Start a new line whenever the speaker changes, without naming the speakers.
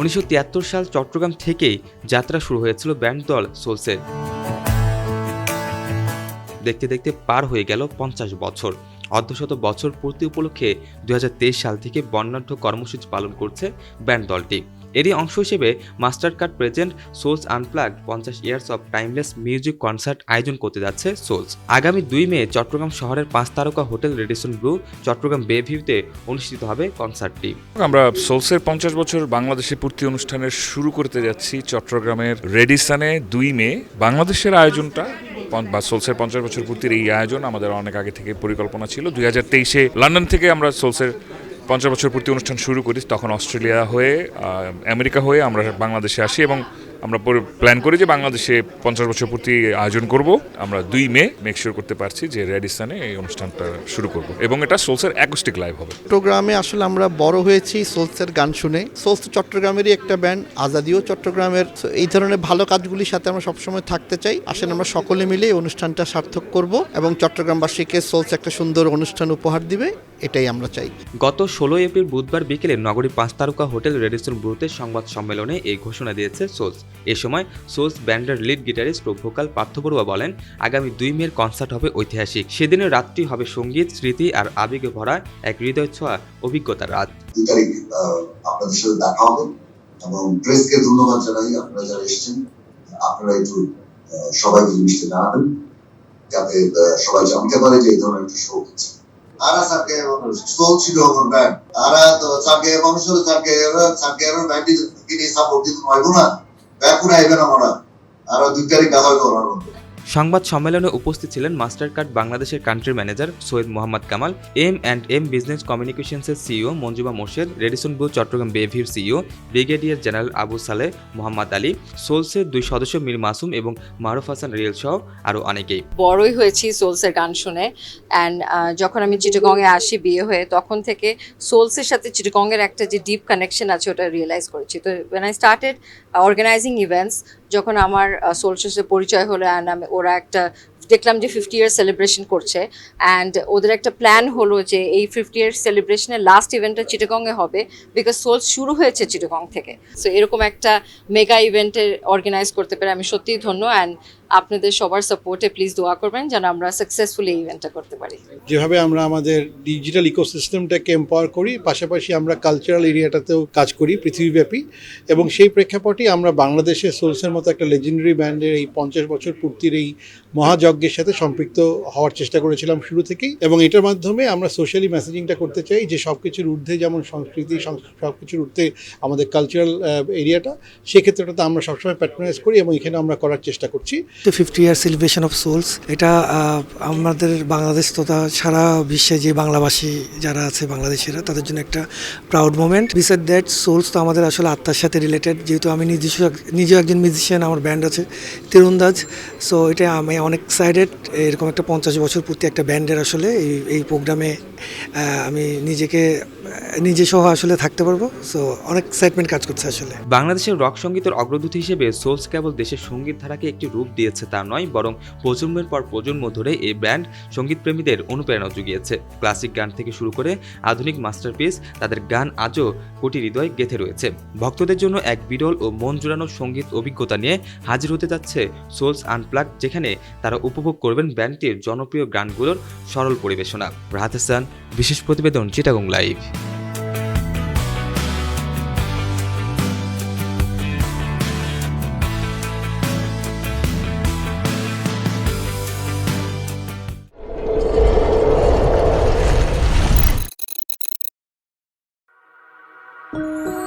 উনিশশো তিয়াত্তর সাল চট্টগ্রাম থেকেই যাত্রা শুরু হয়েছিল ব্যান্ড দল সোলসের দেখতে দেখতে পার হয়ে গেল পঞ্চাশ বছর। অর্ধশত বছর পূর্তি উপলক্ষে দুই হাজার তেইশ সাল থেকে বর্ণাঢ্য কর্মসূচি পালন করছে ব্যান্ড দলটি। এরই অংশ হিসেবে Mastercard present Souls unplug পঞ্চাশ years of timeless music concert আয়োজন করতে যাচ্ছে সোলস। আগামী দুই মে চট্টগ্রাম শহরের পাঁচ তারকা হোটেল রেডিসন ব্লু চট্টগ্রাম বে ভিউতে অনুষ্ঠিত হবে কনসার্টটি।
আমরা সোলসের পঞ্চাশ বছর বাংলাদেশে পূর্তি অনুষ্ঠানের শুরু করতে যাচ্ছি চট্টগ্রামের রেডিসানে দুই মে। বাংলাদেশের আয়োজনটা বা সোলসের পঞ্চাশ বছর পূর্তির এই আয়োজন আমাদের অনেক আগে থেকে পরিকল্পনা ছিল। দুই হাজার তেইশে লন্ডন থেকে আমরা সোলসের পঞ্চাশ বছর পূর্তি অনুষ্ঠান শুরু করি, তখন অস্ট্রেলিয়া হয়ে আমেরিকা হয়ে আমরা বাংলাদেশে আসি এবং আমরা প্ল্যান করি যে বাংলাদেশে পঞ্চাশ বছর পূর্তি আয়োজন করব। আমরা দুই মে মেকশিওর করতে পারছি যে রেডিসানে এই অনুষ্ঠানটা শুরু করব এবং এটা সোলসের অ্যাকোস্টিক লাইভ হবে।
চট্টগ্রামে আসলে আমরা বড় হয়েছি সোলসের গান শুনে। সোলস চট্টগ্রামেরই একটা ব্যান্ড আজাদিও চট্টগ্রামের। এই ধরনের ভালো কাজগুলির সাথে আমরা সবসময় থাকতে চাই। আসলে আমরা সকলে মিলে এই অনুষ্ঠানটা সার্থক করব এবং চট্টগ্রামবাসীকে সোলস একটা সুন্দর অনুষ্ঠান উপহার দিবে। এটাই আমরা চাই।
গত ষোলো এপ্রিল বুধবার বিকেলে নগরীর পাঁচ তারকা হোটেল রেডিসন ব্লুতে সংবাদ সম্মেলনে এই ঘোষণা দিয়েছে সোলস এ সময় সোলস ব্যান্ডের লিড গিটারিস্ট ও ভোকাল পার্থ বড়ুয়া বলেন আগামী দুই মের কনসার্ট হবে ঐতিহাসিক। সেদিনের রাতটি হবে সংগীত স্মৃতি আর আবেগে ভরা এক হৃদয় ছোঁয়া অভিজ্ঞতার রাত।
দুই তারিখ আহ, আপনাদের সাথে দেখা হবে এবং প্রেসকে ধন্যবাদ জানাই আপনারা যারা এসেছেন। আপনারা একটু সবাইকে জিনিসটা জানাবেন যাতে সবাই জানতে পারে যে এই ধরনের একটা শো হচ্ছে। আরা সাকে চলছিল আমার ব্যান্ড। আরা তো সাকে মানুষের সাকে সাকে আর ব্যান্ডি কিনে সাপোর্ট দিতে পারব না ব্যাকুন আইবেন
সংবাদ সম্মেলনে উপস্থিত ছিলেন মাস্টার কার্ড বাংলাদেশের country manager Syed Mohammad Kamal, M and M business কমিউনিকেশনসের CEO Manjuma Morshed, Radisson Blu Chattogram বেভির CEO brigadier general Abu Saleh Mohammad Ali, সোলসের দুই সদস্য মীর মাসুম এবং মারুফ হাসান রিয়েল সহ আরও অনেকেই।
বড়ই হয়েছি সোলসের গান শুনে অ্যান্ড যখন আমি চিটাগংয়ে আসি বিয়ে হয়ে, তখন থেকে সোলসের সাথে চিটাগংয়ের একটা যে ডিপ কানেকশন আছে, ওটা রিয়েলাইজ করেছি। তো when I started organising events যখন আমার সোলসেসে পরিচয় হলো অ্যান্ড ওরা একটা দেখলাম যে ফিফটি ইয়ার সেলিব্রেশন করছে অ্যান্ড ওদের একটা প্ল্যান হলো যে এই ফিফটি ইয়ার সেলিব্রেশনের লাস্ট ইভেন্টটা চিটাগংয়ে হবে বিকজ সোলস শুরু হয়েছে চিটাগং থেকে। সো এরকম একটা মেগা ইভেন্টের অর্গানাইজ করতে পেরে আমি সত্যিই ধন্য অ্যান্ড আপনাদের সবার সাপোর্টে প্লিজ দোয়া করবেন যেন আমরা সাকসেসফুলি এই ইভেন্টটা করতে পারি।
যেভাবে আমরা আমাদের ডিজিটাল ইকোসিস্টেমটাকে এম্পাওয়ার করি, পাশাপাশি আমরা কালচারাল এরিয়াটাতেও কাজ করি পৃথিবীব্যাপী এবং সেই প্রেক্ষাপটে আমরা বাংলাদেশের সোলসের মতো একটা লেজেন্ডারি ব্যান্ডের এই পঞ্চাশ বছর পূর্তির এই মহাযজ্ঞের সাথে সম্পৃক্ত হওয়ার চেষ্টা করেছিলাম শুরু থেকেই। এবং এটার মাধ্যমে আমরা সোশ্যালি মেসেজিংটা করতে চাই যে সব কিছুর ঊর্ধ্বে যেমন সংস্কৃতি সব কিছুর ঊর্ধ্বে আমাদের কালচারাল এরিয়াটা সেক্ষেত্রেটাতে আমরা সবসময় প্যাট্রোনাইজ করি এবং এখানে আমরা করার চেষ্টা করছি।
To fifty year celebration of souls এটা আমাদের বাংলাদেশ তথা সারা বিশ্বে যে বাংলাভাষী যারা আছে, বাংলাদেশিরা, তাদের জন্য একটা proud moment beside that souls তো আমাদের আসলে আত্মার সাথে রিলেটেড যেহেতু আমি নিজস্ব নিজেও একজন মিউজিশিয়ান আমার ব্যান্ড আছে, তীরন্দাজ। সো এটা আমি অনেক এক্সাইটেড এরকম একটা পঞ্চাশ বছর পূর্তি একটা ব্যান্ডের আসলে এই এই প্রোগ্রামে আমি নিজেকে, নিজে সহ আসলে থাকতে পারব। সো অনেক এক্সাইটমেন্ট কাজ করছে আসলে।
বাংলাদেশের রক সঙ্গীতের অগ্রদূত হিসেবে সোলস কেবল দেশের সংগীত ধারাকে একটি রূপ দিয়েছে তা নয়, বরং প্রজন্মের পর প্রজন্ম ধরে এই ব্যান্ড সঙ্গীতপ্রেমীদের অনুপ্রেরণা জুগিয়েছে। ক্লাসিক গান থেকে শুরু করে আধুনিক মাস্টারপিস তাদের গান আজও কোটি হৃদয় গেঁথে রয়েছে। ভক্তদের জন্য এক বিরল ও মন জোড়ানো সংগীত অভিজ্ঞতা নিয়ে হাজির হতে যাচ্ছে সোলস আনপ্লাগ যেখানে তারা উপভোগ করবেন ব্যান্ডটির জনপ্রিয় গানগুলোর সরল পরিবেশনা। রাহাত হাসান বিশেষ প্রতিবেদন, চিটাগং লাইভ। thank you